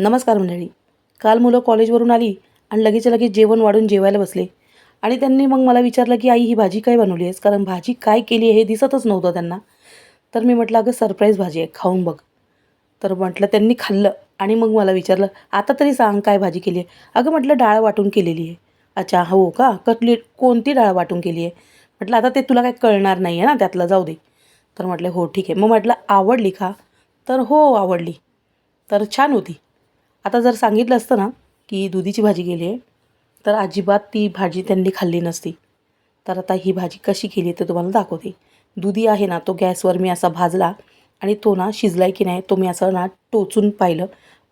नमस्कार मंडळी. काल मुलं कॉलेजवरून आली आणि लगेच लगेच जेवण वाढून जेवायला बसले. आणि त्यांनी मग मला विचारलं की आई ही भाजी काय बनवली आहेस? कारण भाजी काय केली आहे हे दिसतच नव्हतं त्यांना. तर मी म्हटलं अगं सरप्राईज भाजी आहे खाऊन बघ. तर म्हटलं त्यांनी खाल्लं. आणि मग मला विचारलं आता तरी सांग काय भाजी केली आहे? अगं म्हटलं डाळ वाटून केलेली आहे. अच्छा हो का? कटली कोणती डाळ वाटून केली आहे? म्हटलं आता ते तुला काय कळणार नाही आहे ना त्यातलं जाऊ दे. तर म्हटलं हो ठीक आहे. मग म्हटलं आवडली का? तर हो आवडली. तर छान होती. आता जर सांगितलं असतं ना की दुधीची भाजी केली आहे तर अजिबात ती भाजी त्यांनी खाल्ली नसती. तर आता ही भाजी कशी केली ते तुम्हाला दाखवते. दुधी आहे ना तो गॅसवर मी असा भाजला आणि तो ना शिजलाय की नाही तो मी असं ना टोचून पाहिलं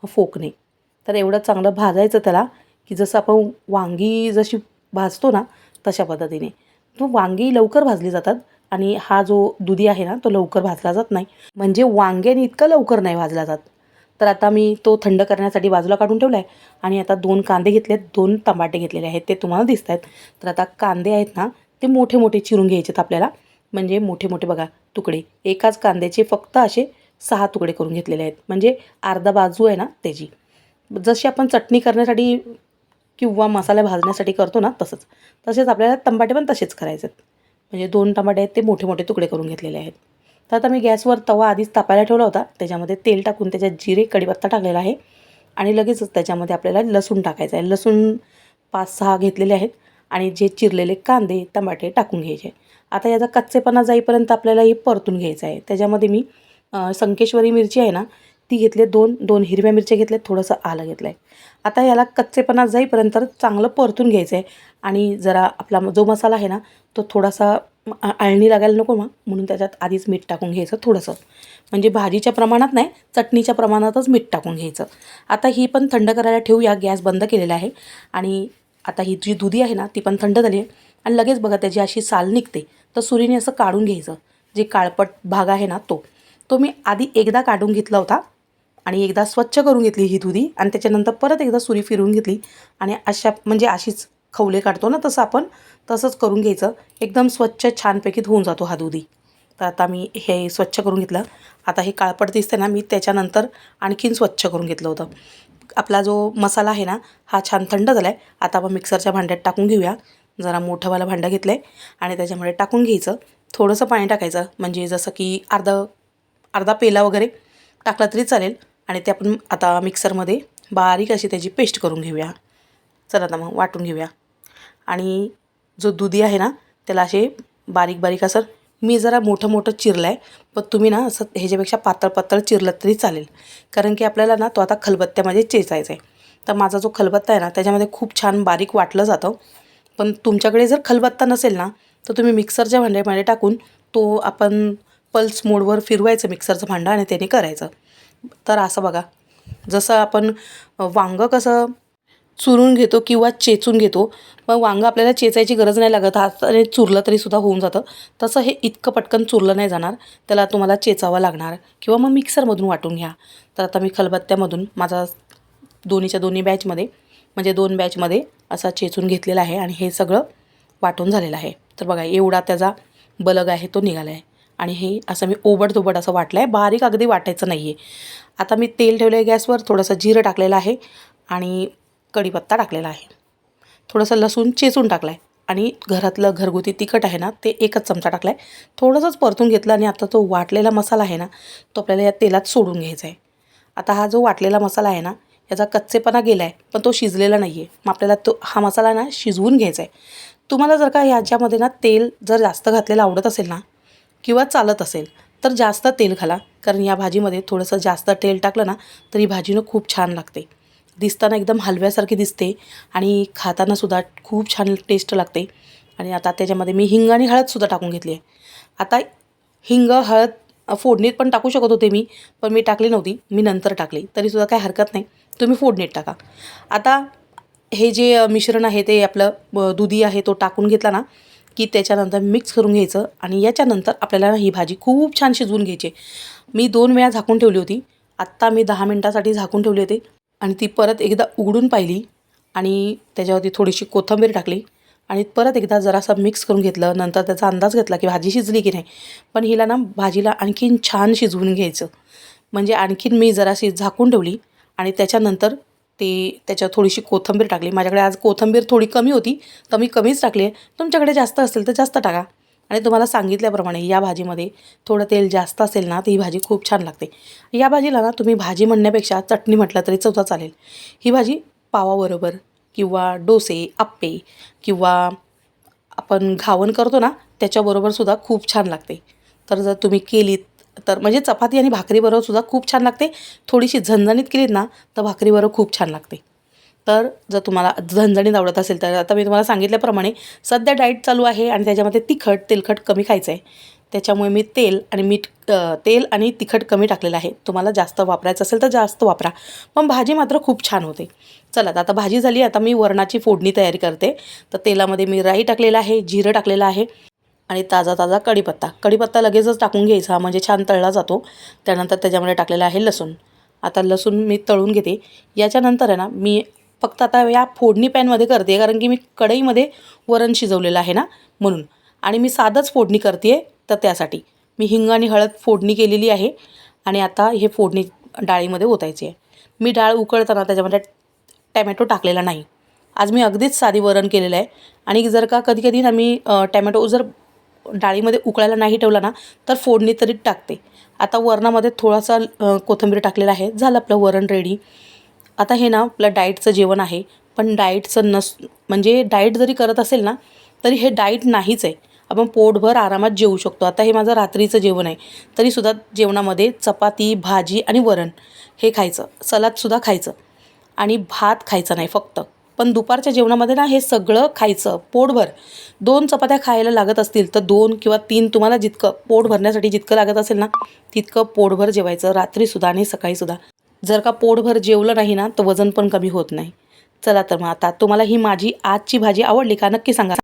फोकने तर एवढं चांगलं भाजायचं त्याला की जसं आपण वांगी जशी भाजतो ना तशा पद्धतीने. तो वांगी लवकर भाजली जातात आणि हा जो दुधी आहे ना तो लवकर भाजला जात नाही. म्हणजे वांग्याने इतकं लवकर नाही भाजला जात. तर आता मी तो थंड करण्यासाठी बाजूला काढून ठेवला आहे आणि आता दोन कांदे घेतलेत दोन टमाटे घेतलेले आहेत ते तुम्हाला दिसत आहेत तर आता कांदे आहेत ना ते मोठे मोठे चिरून घ्यायचेत आपल्याला. म्हणजे मोठे मोठे बघा तुकडे. एकाच कांद्याचे फक्त असे सहा तुकडे करून घेतलेले आहेत. म्हणजे अर्धा बाजू आहे ना त्याची. जशी आपण चटणी करण्यासाठी किंवा मसाला भाजण्यासाठी करतो ना तसंच. तसेच आपल्याला टमाटे पण तसेच करायचे आहेत म्हणजे दोन टमाटे आहेत ते मोठे मोठे तुकडे करून घेतलेले आहेत. तर आता मी गॅसवर तवा आधीच तापायला ठेवला होता. त्याच्यामध्ये तेल टाकून त्याच्यात जिरे कढीपत्ता टाकलेला आहे. आणि लगेचच त्याच्यामध्ये आपल्याला लसूण टाकायचं आहे. लसूण पाच सहा घेतलेले आहेत. आणि जे चिरलेले कांदे टमाटे टाकून घ्यायचे. आता याचा कच्चेपणा जाईपर्यंत आपल्याला हे परतून घ्यायचं आहे. त्याच्यामध्ये मी संकेश्वरी मिरची आहे ना ती घेतली दोन दोन हिरव्या मिरच्या घेतल्या थोडंसं आलं घेतलं आहे आता याला कच्चेपणा जाईपर्यंत चांगलं परतून घ्यायचं आहे. आणि जरा आपला जो मसाला आहे ना तो थोडासा आळणी लागायला नको मग. म्हणून त्याच्यात आधीच मीठ टाकून घ्यायचं थोडंसं. म्हणजे भाजीच्या प्रमाणात नाही चटणीच्या प्रमाणातच मीठ टाकून घ्यायचं. आता ही पण थंड करायला ठेवूया गॅस बंद केलेला आहे. आणि आता ही जी दुधी आहे ना ती पण थंड झाली आहे. आणि लगेच बघा त्याची अशी साल निघते. तर सुरीने असं काढून घ्यायचं. जे काळपट भाग आहे ना तो. तो मी आधी एकदा काढून घेतला होता. आणि एकदा स्वच्छ करून घेतली ही दुधी. आणि त्याच्यानंतर परत एकदा सुरी फिरवून घेतली. आणि अशा म्हणजे अशीच खवले काढतो ना तसं आपण तसंच करून घ्यायचं. एकदम स्वच्छ छानपैकी धुवून जातो हा दुधी. तर आता मी हे स्वच्छ करून घेतलं. आता हे काळपट दिसते ना मी त्याच्यानंतर आणखीन स्वच्छ करून घेतलं होतं. आपला जो मसाला आहे ना हा छान थंड झाला आहे आता आपण मिक्सरच्या भांड्यात टाकून घेऊया. जरा मोठंवालं भांडं घेतलं आहे आणि त्याच्यामध्ये टाकून घ्यायचं. थोडंसं पाणी टाकायचं. म्हणजे जसं की अर्धा अर्धा पेला वगैरे टाकला तरी चालेल. आणि ते आपण आता मिक्सरमध्ये बारीक अशी त्याची पेस्ट करून घेऊया. चला आता मग वाटून घेऊया. आणि जो दुधी आहे ना त्याला असे बारीक बारीक असं मी जरा मोठं मोठं चिरलं आहे पण तुम्ही ना असं ह्याच्यापेक्षा पातळ पातळ चिरलं तरी चालेल. कारण की आपल्याला ना तो आता खलबत्त्यामध्ये चेचायचा आहे तर माझा जो खलबत्ता आहे ना त्याच्यामध्ये खूप छान बारीक वाटलं जातं. पण तुमच्याकडे जर खलबत्ता नसेल ना तर तुम्ही मिक्सरच्या भांड्यामध्ये टाकून तो आपण पल्स मोडवर फिरवायचं मिक्सरचं भांडं आणि त्याने करायचं. तर असं बघा जसं आपण वांगं कसं चुरून घेतो किंवा चेचून घेतो. मग वांगं आपल्याला चेचायची गरज नाही लागत. हाताने चुरलं तरीसुद्धा होऊन जातं. तसं हे इतकं पटकन चुरलं नाही जाणार. त्याला तुम्हाला चेचावं लागणार. किंवा मग मिक्सरमधून वाटून घ्या. तर आता मी खलबत्त्यामधून माझा दोन्हीच्या दोन्ही बॅचमध्ये म्हणजे दोन बॅचमध्ये असा चेचून घेतलेला आहे आणि हे सगळं वाटून झालेलं आहे. तर बघा एवढा त्याचा बलग आहे तो निघाला आहे. आणि हे असं मी ओबडधोबड असं वाटलं आहे बारीक अगदी वाटायचं नाही आहे आता मी तेल ठेवलं आहे गॅसवर थोडंसं जिरं टाकलेलं आहे. आणि कढीपत्ता टाकलेला आहे. थोडंसं लसूण चेचून टाकला आहे आणि घरातलं घरगुती तिखट आहे ना ते एकच चमचा टाकला आहे थोडंसंच परतून घेतलं आणि आता तो वाटलेला मसाला आहे ना तो आपल्याला या तेलात सोडून घ्यायचा आहे आता हा जो वाटलेला मसाला आहे ना याचा कच्चेपणा गेला आहे पण तो शिजलेला नाही आहे मग आपल्याला तो हा मसाला ना शिजवून घ्यायचा आहे तुम्हाला जर का ह्याच्यामध्ये ना तेल जर जास्त घातलेलं आवडत असेल ना किंवा चालत असेल तर जास्त तेल घाला. कारण या भाजीमध्ये थोडंसं जास्त तेल टाकलं ना तर ही भाजीनं खूप छान लागते. दिसताना एकदम हलव्यासारखी दिसते आणि खातानासुद्धा खूप छान टेस्ट लागते. आणि आता त्याच्यामध्ये मी हिंग आणि हळदसुद्धा टाकून घेतली आहे. आता हिंग हळद फोडणीत पण टाकू शकत होते मी पण मी टाकली नव्हती. मी नंतर टाकली. तरीसुद्धा काही हरकत नाही. तुम्ही फोडणीत टाका. आता हे जे मिश्रण आहे ते आपलं दुधी आहे तो टाकून घेतला ना की त्याच्यानंतर मिक्स करून घ्यायचं आणि याच्यानंतर आपल्याला ही भाजी खूप छान शिजवून घ्यायची मी दोन वेळा झाकून ठेवली होती. आत्ता मी दहा मिनटासाठी झाकून ठेवली होती. आणि ती परत एकदा उघडून पाहिली आणि त्याच्यावरती थोडीशी कोथिंबीर टाकली आणि परत एकदा जरासं मिक्स करून घेतलं. नंतर त्याचा अंदाज घेतला की भाजी शिजली की नाही. पण हिला ना भाजीला आणखीन छान शिजवून घ्यायचं. म्हणजे आणखीन मी जराशी झाकून ठेवली आणि त्याच्यानंतर ते त्याच्यात थोडीशी कोथिंबीर टाकली. माझ्याकडे आज कोथिंबीर थोडी कमी होती. तर मी कमीच टाकली आहे. तुमच्याकडे जास्त असेल तर जास्त टाका. आणि तुम्हाला सांगितल्याप्रमाणे या भाजीमध्ये थोडं तेल जास्त असेल ना तर ही भाजी खूप छान लागते. या भाजीला ना तुम्ही भाजी म्हणण्यापेक्षा चटणी म्हटलं तरी चौथा चालेल. ही भाजी पावाबरोबर किंवा डोसे आप्पे किंवा आपण घावण करतो ना त्याच्याबरोबर सुद्धा खूप छान लागते. तर जर तुम्ही केलीत तर म्हणजे चपाती आणि भाकरीबरोबर सुद्धा खूप छान लागते. थोडीशी झणझणीत केलीत ना तर भाकरीबरोबर खूप छान लागते. तर जर तुम्हाला झणझणीत आवडत असेल तर आता मी तुम्हाला सांगितल्याप्रमाणे सध्या डाएट चालू आहे आणि त्याच्यामध्ये तिखट तेलखट कमी खायचं आहे त्याच्यामुळे मी तेल आणि मीठ तेल आणि तिखट कमी टाकलेलं आहे. तुम्हाला जास्त वापरायचं असेल तर जास्त वापरा. पण भाजी मात्र खूप छान होते. चला आता भाजी झाली. आता मी वरणाची फोडणी तयारी करते. तर तेलामध्ये मी राई टाकलेलं आहे जिरं टाकलेलं आहे आणि ताजा ताजा कढीपत्ता. कढीपत्ता लगेचच टाकून घ्यायचा म्हणजे छान तळला जातो. त्यानंतर त्याच्यामध्ये टाकलेला आहे लसूण. आता लसूण मी तळून घेते. याच्यानंतर आहे ना मी फक्त आता या फोडणी पॅनमध्ये करते कारण की मी कढईमध्ये वरण शिजवलेलं आहे ना म्हणून. आणि मी साधंच फोडणी करते तर त्यासाठी. मी हिंग आणि हळद फोडणी केलेली आहे आणि आता हे फोडणी डाळीमध्ये ओतायची आहे. मी डाळ उकळताना त्याच्यामध्ये टॅमॅटो टाकलेला नाही. आज मी अगदीच साधी वरण केलेलं आहे आणि जर का कधी कधी ना मी टॅमॅटो जर डाळीमध्ये उकळायला नाही ठेवला ना तर फोडणी तरी टाकते. आता वरणामध्ये थोडासा कोथिंबीर टाकलेला आहे. झालं आपलं वरण रेडी आता हे ना आपलं डाएटचं जेवण आहे पण डाएटचं नस म्हणजे डाएट जरी करत असेल ना तरी हे डाएट नाहीच आहे. आपण पोटभर आरामात जेवू शकतो. आता हे माझं रात्रीचं जेवण आहे. तरीसुद्धा जेवणामध्ये चपाती भाजी आणि वरण हे खायचं. सलादसुद्धा खायचं. आणि भात खायचा नाही फक्त. पण दुपारच्या जेवणामध्ये ना हे सगळं खायचं. पोटभर. दोन चपात्या खायला लागत असतील तर दोन किंवा तीन तुम्हाला जितकं पोट भरण्यासाठी जितकं लागत असेल ना तितकं पोटभर जेवायचं. रात्रीसुद्धा आणि सकाळीसुद्धा जर का पोटभर जेवलं नाही ना तर वजन पण कमी होत नाही. चला तर मग आता तुम्हाला ही माझी आजची भाजी आवडली का? नक्की सांगा.